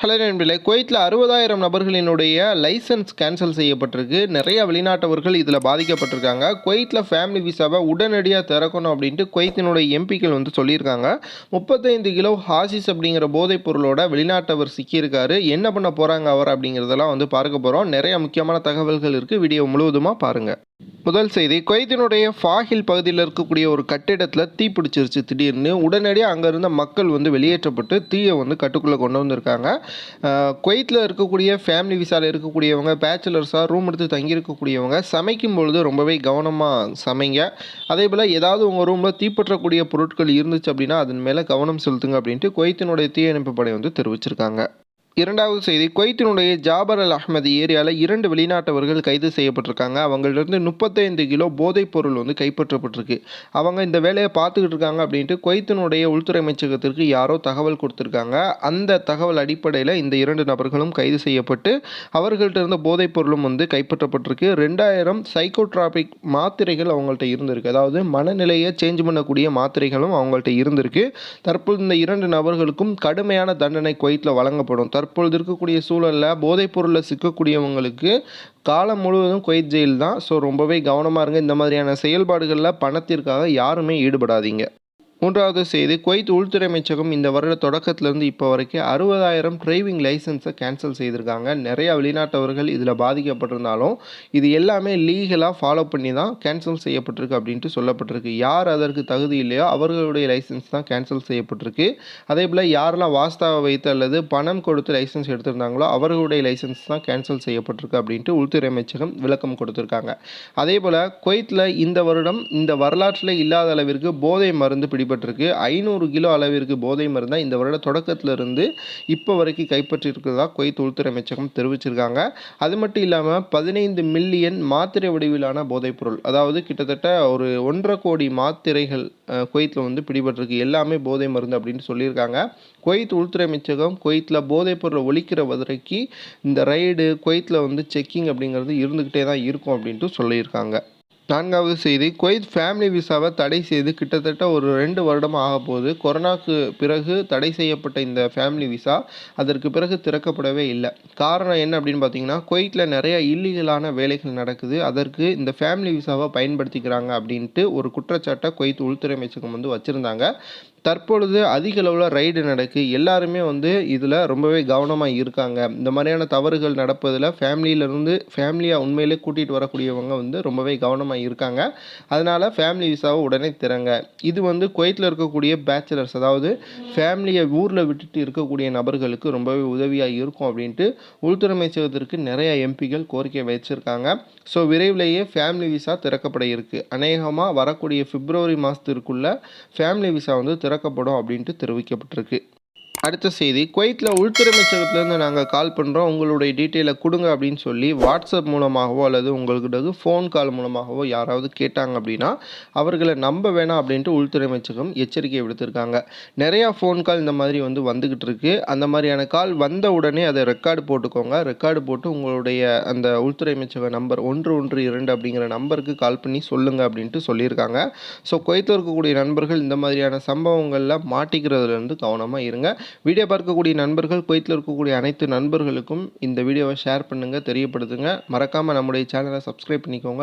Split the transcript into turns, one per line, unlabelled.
Hello நண்பர்களே குவைத்தில் அறுபதாயிரம் நபர்களினுடைய லைசன்ஸ் கேன்சல் செய்யப்பட்டிருக்கு. நிறைய வெளிநாட்டவர்கள் இதில் பாதிக்கப்பட்டிருக்காங்க. குவைத்தில் ஃபேமிலி விசாவை உடனடியாக திறக்கணும் அப்படின்ட்டு குவைத்தினுடைய எம்பிக்கள் வந்து சொல்லியிருக்காங்க. முப்பத்தைந்து கிலோ ஹாசிஸ் அப்படிங்கிற போதைப் பொருளோட வெளிநாட்டவர் சிக்கியிருக்காரு. என்ன பண்ண போகிறாங்க அவர் அப்படிங்கிறதெல்லாம் வந்து பார்க்க போகிறோம் நிறைய முக்கியமான தகவல்கள் இருக்குது வீடியோ முழுவதுமாக பாருங்கள் முதல் செய்தி குவைத்தினுடைய ஃபாஹில் பகுதியில் இருக்கக்கூடிய ஒரு கட்டிடத்தில் தீ பிடிச்சிருச்சு திடீர்னு. உடனடியாக அங்கே இருந்த மக்கள் வந்து வெளியேற்றப்பட்டு தீயை வந்து கட்டுக்குள்ளே கொண்டு வந்திருக்காங்க. குவைத்தில் இருக்கக்கூடிய ஃபேமிலி விசாவில் இருக்கக்கூடியவங்க பேச்சுலர்ஸாக ரூம் எடுத்து தங்கியிருக்கக்கூடியவங்க சமைக்கும் பொழுது ரொம்பவே கவனமாக சமைங்க. அதே போல் ஏதாவது உங்கள் ரூமில் தீப்பற்றக்கூடிய பொருட்கள் இருந்துச்சு அப்படின்னா அதன் மேலே கவனம் செலுத்துங்க அப்படின்ட்டு குவைத்தினுடைய தீயணைப்பு படை வந்து தெரிவிச்சிருக்காங்க. இரண்டாவது செய்தி குவைத்தினுடைய ஜாபர் அல் அஹ்மது ஏரியாவில் இரண்டு வெளிநாட்டவர்கள் கைது செய்யப்பட்டிருக்காங்க. அவங்கள்ட்ட முப்பத்தைந்து கிலோ போதைப் பொருள் வந்து கைப்பற்றப்பட்டிருக்கு. அவங்க இந்த வேலையை பார்த்துக்கிட்டு இருக்காங்க அப்படின்ட்டு குவைத்தினுடைய உள்துறை அமைச்சகத்திற்கு யாரோ தகவல் கொடுத்துருக்காங்க. அந்த தகவல் அடிப்படையில் இந்த இரண்டு நபர்களும் கைது செய்யப்பட்டு அவர்கள்ட்ட இருந்த போதைப் பொருளும் வந்து கைப்பற்றப்பட்டிருக்கு. ரெண்டாயிரம் சைக்கோட்ராபிக் மாத்திரைகள் அவங்கள்ட்ட இருந்திருக்கு. அதாவது மனநிலையை சேஞ்ச் பண்ணக்கூடிய மாத்திரைகளும் அவங்கள்ட்ட இருந்திருக்கு. தற்போது இந்த இரண்டு நபர்களுக்கும் கடுமையான தண்டனை குவைத்தில் வழங்கப்படும். தற்பொழுது இருக்கக்கூடிய சூழலில் போதைப் பொருளில் சிக்கக்கூடியவங்களுக்கு காலம் முழுவதும் குவைத் ஜெயில் தான் ஸோ ரொம்பவே கவனமாக இருங்க. இந்த மாதிரியான செயல்பாடுகளில் பணத்திற்காக யாருமே ஈடுபடாதீங்க. மூன்றாவது செய்தி குவைத் உள்துறை அமைச்சகம் இந்த வருட தொடக்கத்திலிருந்து இப்போ வரைக்கும் அறுபதாயிரம் டிரைவிங் லைசன்ஸை கேன்சல் செய்திருக்காங்க. நிறைய வெளிநாட்டவர்கள் இதில் பாதிக்கப்பட்டிருந்தாலும் இது எல்லாமே லீகலாக ஃபாலோ பண்ணி தான் கேன்சல் செய்யப்பட்டிருக்கு அப்படின்ட்டு சொல்லப்பட்டிருக்கு. யார் அதற்கு தகுதி இல்லையோ அவர்களுடைய லைசன்ஸ் தான் கேன்சல் செய்யப்பட்டிருக்கு. அதே போல் யாரெல்லாம் வாஸ்தாவை வைத்து அல்லது பணம் கொடுத்து லைசன்ஸ் எடுத்திருந்தாங்களோ அவர்களுடைய லைசன்ஸ் தான் கேன்சல் செய்யப்பட்டிருக்கு அப்படின்ட்டு உள்துறை அமைச்சகம் விளக்கம் கொடுத்துருக்காங்க. அதே போல் குவைத்தில் இந்த வருடம் இந்த வரலாற்றில் இல்லாத அளவிற்கு போதை மருந்து பிடிபட்டிருக்கு ஐநூறு கிலோ அளவிற்கு போதை மருந்தை இந்த வருட தொடக்கத்திலிருந்து இப்போ வரைக்கும் கைப்பற்றியிருக்கிறதா குவைத் உள்துறை அமைச்சகம் தெரிவிச்சிருக்காங்க. அது மட்டும் இல்லாமல் பதினைந்து மில்லியன் மாத்திரை வடிவிலான போதைப்பொருள் அதாவது கிட்டத்தட்ட ஒரு ஒன்றரை கோடி மாத்திரைகள் குவைத்தில் வந்து பிடிபட்டிருக்கு. எல்லாமே போதை மருந்து அப்படின்னு சொல்லியிருக்காங்க. குவைத் உள்துறை அமைச்சகம் குவைத்தில் போதைப் பொருளை ஒழிக்கிற வரைக்கும் இந்த ரைடு குவைத்தில் வந்து செக்கிங் அப்படிங்கிறது இருந்துக்கிட்டே தான் இருக்கும் அப்படின்ட்டு சொல்லியிருக்காங்க. நான்காவது செய்தி குவைத் ஃபேமிலி விசாவை தடை செய்து கிட்டத்தட்ட ஒரு ரெண்டு வருடம் ஆக போகுது. கொரோனாக்கு பிறகு தடை செய்யப்பட்ட இந்த ஃபேமிலி விசா அதற்கு பிறகு திறக்கப்படவே இல்லை. காரணம் என்ன அப்படின்னு பார்த்தீங்கன்னா குவைத்தில் நிறைய இல்லீகலான வேலைகள் நடக்குது. அதற்கு இந்த ஃபேமிலி விசாவை பயன்படுத்திக்கிறாங்க அப்படின்ட்டு ஒரு குற்றச்சாட்டை குவைத் உள்துறை அமைச்சகம் வந்து வச்சுருந்தாங்க. தற்பொழுது அதிக அளவில் ரைடு நடக்கு. எல்லாருமே வந்து இதில் ரொம்பவே கவனமாக இருக்காங்க. இந்த மாதிரியான தவறுகள் நடப்பதில் ஃபேமிலியிலேருந்து ஃபேமிலியாக உண்மையிலே கூட்டிகிட்டு வரக்கூடியவங்க வந்து ரொம்பவே கவனமாக இருக்காங்க. அதனால் ஃபேமிலி விசாவை உடனே திறங்க. இது வந்து குவைத்தில் இருக்கக்கூடிய பேச்சுலர்ஸ் அதாவது ஃபேமிலியை ஊரில் விட்டுட்டு இருக்கக்கூடிய நபர்களுக்கு ரொம்பவே உதவியாக இருக்கும் அப்படின்ட்டு உள்துறை அமைச்சகத்திற்கு நிறைய எம்பிகள் கோரிக்கை வச்சிருக்காங்க. ஸோ விரைவிலேயே ஃபேமிலி விசா திறக்கப்பட இருக்குது அநேகமாக வரக்கூடிய பிப்ரவரி மாதத்திற்குள்ளே ஃபேமிலி விசா வந்து திறக்கப்படும் அப்படின்ட்டு தெரிவிக்கப்பட்டிருக்கு. அடுத்த செய்தி. குவைத்தில் உள்துறை அமைச்சகத்திலேருந்து நாங்கள் கால் பண்ணுறோம் உங்களுடைய டீட்டெயிலை கொடுங்க அப்படின்னு சொல்லி வாட்ஸ்அப் மூலமாகவோ அல்லது உங்களுக்கு ஃபோன் கால் மூலமாகவோ யாராவது கேட்டாங்க அப்படின்னா அவர்களை நம்ப வேணாம் அப்படின்ட்டு உள்துறை அமைச்சகம் எச்சரிக்கை விடுத்திருக்காங்க. நிறையா ஃபோன் கால் இந்த மாதிரி வந்து வந்துக்கிட்டு இருக்கு. அந்த மாதிரியான கால் வந்த உடனே அதை ரெக்கார்டு போட்டுக்கோங்க. ரெக்கார்டு போட்டு உங்களுடைய அந்த உள்துறை அமைச்சக நம்பர் ஒன்று ஒன்று இரண்டு அப்படிங்கிற நம்பருக்கு கால் பண்ணி சொல்லுங்கள் அப்படின்ட்டு சொல்லியிருக்காங்க. ஸோ குவைத்தில் இருக்கக்கூடிய நண்பர்கள் இந்த மாதிரியான சம்பவங்களில் மாட்டிக்கிறதுலேருந்து கவனமாக இருங்க. வீடியோ பார்க்கக்கூடிய நண்பர்கள் குவைத்தில் இருக்கக்கூடிய அனைத்து நண்பர்களுக்கும் இந்த வீடியோவை ஷேர் பண்ணுங்கள் தெரியப்படுத்துங்க. மறக்காமல் நம்முடைய சேனலை சப்ஸ்கிரைப் பண்ணிக்கோங்க.